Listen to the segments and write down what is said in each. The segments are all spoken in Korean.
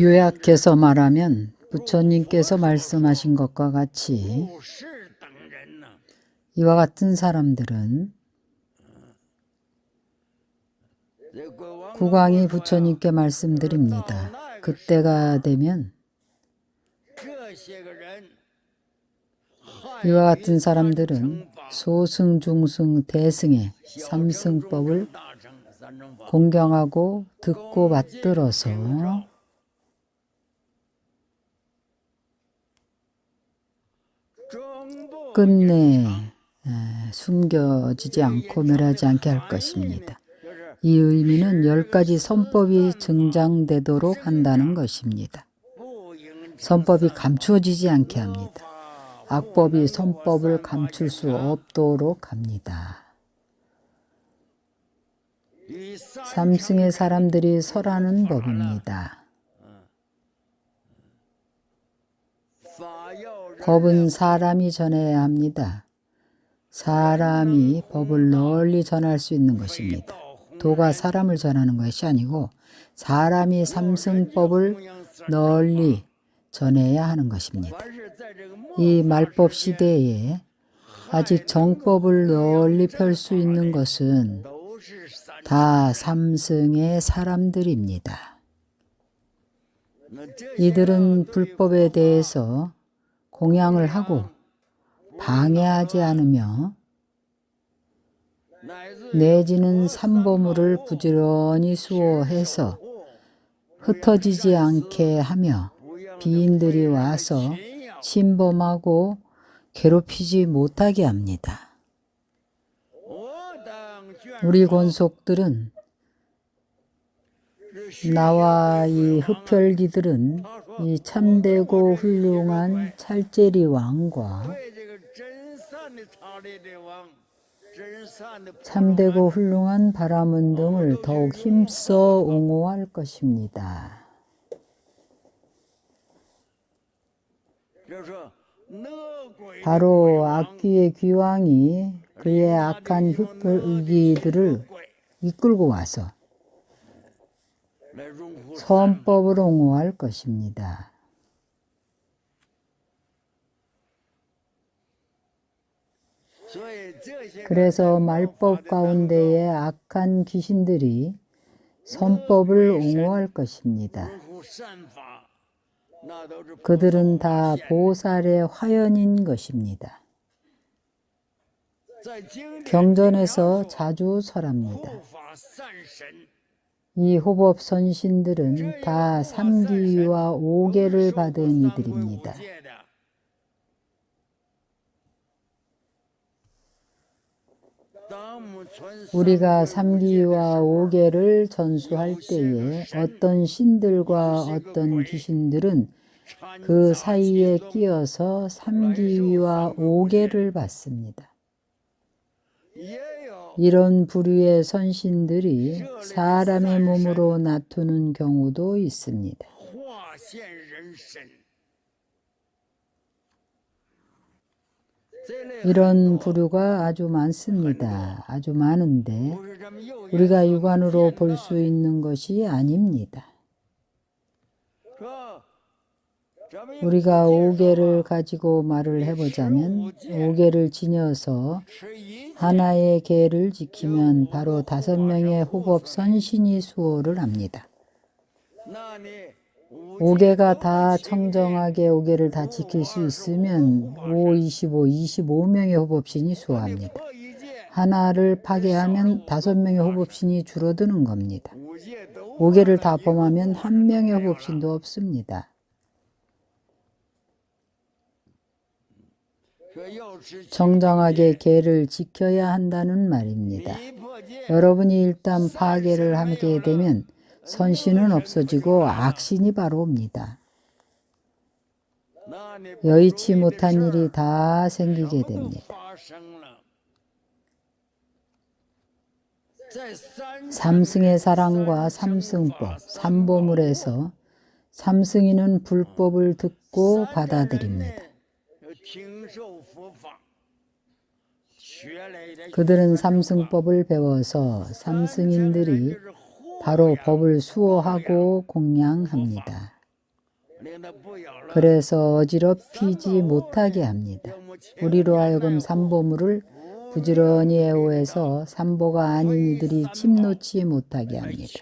요약해서 말하면 부처님께서 말씀하신 것과 같이 이와 같은 사람들은 국왕이 부처님께 말씀드립니다. 그때가 되면 이와 같은 사람들은 소승, 중승, 대승의 삼승법을 공경하고 듣고 받들어서 끝내 숨겨지지 않고 멸하지 않게 할 것입니다. 이 의미는 열 가지 선법이 증장되도록 한다는 것입니다. 선법이 감추어지지 않게 합니다. 악법이 선법을 감출 수 없도록 합니다. 삼승의 사람들이 설하는 법입니다. 법은 사람이 전해야 합니다. 사람이 법을 널리 전할 수 있는 것입니다. 도가 사람을 전하는 것이 아니고 사람이 삼승법을 널리 전해야 하는 것입니다. 이 말법 시대에 아직 정법을 널리 펼 수 있는 것은 다 삼승의 사람들입니다. 이들은 불법에 대해서 공양을 하고 방해하지 않으며 내지는 삼보물을 부지런히 수호해서 흩어지지 않게 하며 비인들이 와서 침범하고 괴롭히지 못하게 합니다. 우리 권속들은 나와 이 흡혈귀들은 이 참되고 훌륭한 찰제리 왕과 참되고 훌륭한 바라문 등을 더욱 힘써 옹호할 것입니다. 바로 악귀의 귀왕이 그의 악한 흡혈귀들을 이끌고 와서 선법을 옹호할 것입니다. 그래서 말법 가운데의 악한 귀신들이 선법을 옹호할 것입니다. 그들은 다 보살의 화연인 것입니다. 경전에서 자주 설합니다. 이 호법 선신들은 다 삼기와 오계를 받은 이들입니다. 우리가 삼기와 오계를 전수할 때에 어떤 신들과 어떤 귀신들은 그 사이에 끼어서 삼기와 오계를 받습니다. 이런 부류의 선신들이 사람의 몸으로 나투는 경우도 있습니다. 이런 부류가 아주 많습니다. 아주 많은데 우리가 육안으로 볼 수 있는 것이 아닙니다. 우리가 오개를 가지고 말을 해보자면 오개를 지녀서 하나의 개를 지키면 바로 다섯 명의 호법 선신이 수호를 합니다. 5개가 다 청정하게 5개를 다 지킬 수 있으면 5, 25, 25명의 호법신이 수호합니다. 하나를 파괴하면 다섯 명의 호법신이 줄어드는 겁니다. 5개를 다 범하면 한 명의 호법신도 없습니다. 정당하게 개를 지켜야 한다는 말입니다. 여러분이 일단 파괴를 하게 되면 선신은 없어지고 악신이 바로 옵니다. 여의치 못한 일이 다 생기게 됩니다. 3승의 사랑과 삼승법, 삼보물에서 삼승이는 불법을 듣고 받아들입니다. 그들은 삼승법을 배워서 삼승인들이 바로 법을 수호하고 공양합니다. 그래서 어지럽히지 못하게 합니다. 우리로 하여금 삼보물을 부지런히 애호해서 삼보가 아닌 이들이 침놓지 못하게 합니다.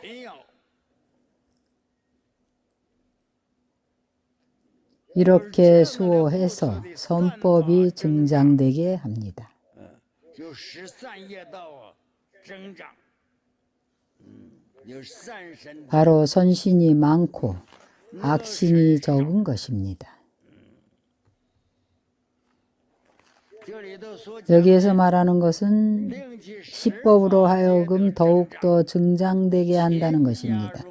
이렇게 수호해서 선법이 증장되게 합니다. 바로 선신이 많고 악신이 적은 것입니다. 여기에서 말하는 것은 시법으로 하여금 더욱더 증장되게 한다는 것입니다.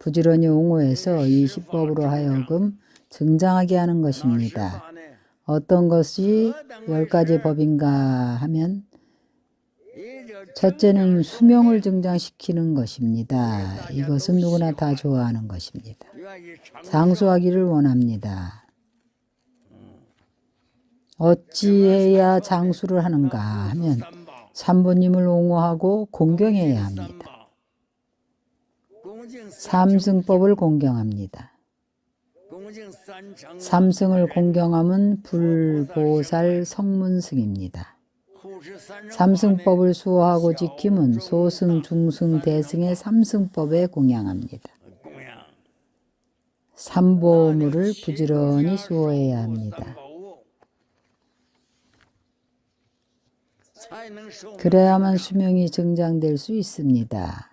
부지런히 옹호해서 이 시법으로 하여금 증장하게 하는 것입니다. 어떤 것이 열 가지 법인가 하면 첫째는 수명을 증장시키는 것입니다. 이것은 누구나 다 좋아하는 것입니다. 장수하기를 원합니다. 어찌해야 장수를 하는가 하면 삼부님을 옹호하고 공경해야 합니다. 삼승법을 공경합니다. 삼승을 공경함은 불보살 성문승입니다. 삼승법을 수호하고 지킴은 소승, 중승, 대승의 삼승법에 공양합니다. 삼보물을 부지런히 수호해야 합니다. 그래야만 수명이 증장될 수 있습니다.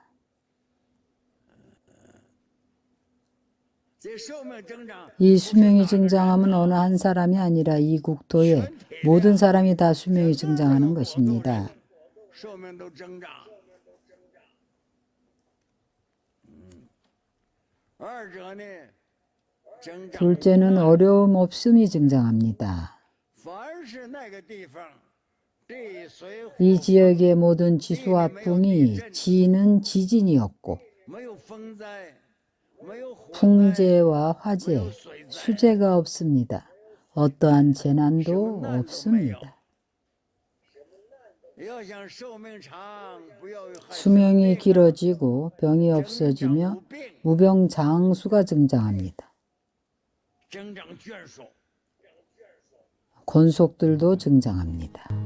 이 수명이 증장함은 어느 한 사람이 아니라 이 국토의 모든 사람이 다 수명이 증장하는 것입니다. 둘째는 어려움 없음이 증장합니다. 이 지역의 모든 지수와 풍이 지는 지진이었고 풍재와 화재, 수재가 없습니다. 어떠한 재난도 없습니다. 수명이 길어지고 병이 없어지며 무병장수가 증장합니다. 권속들도 증장합니다.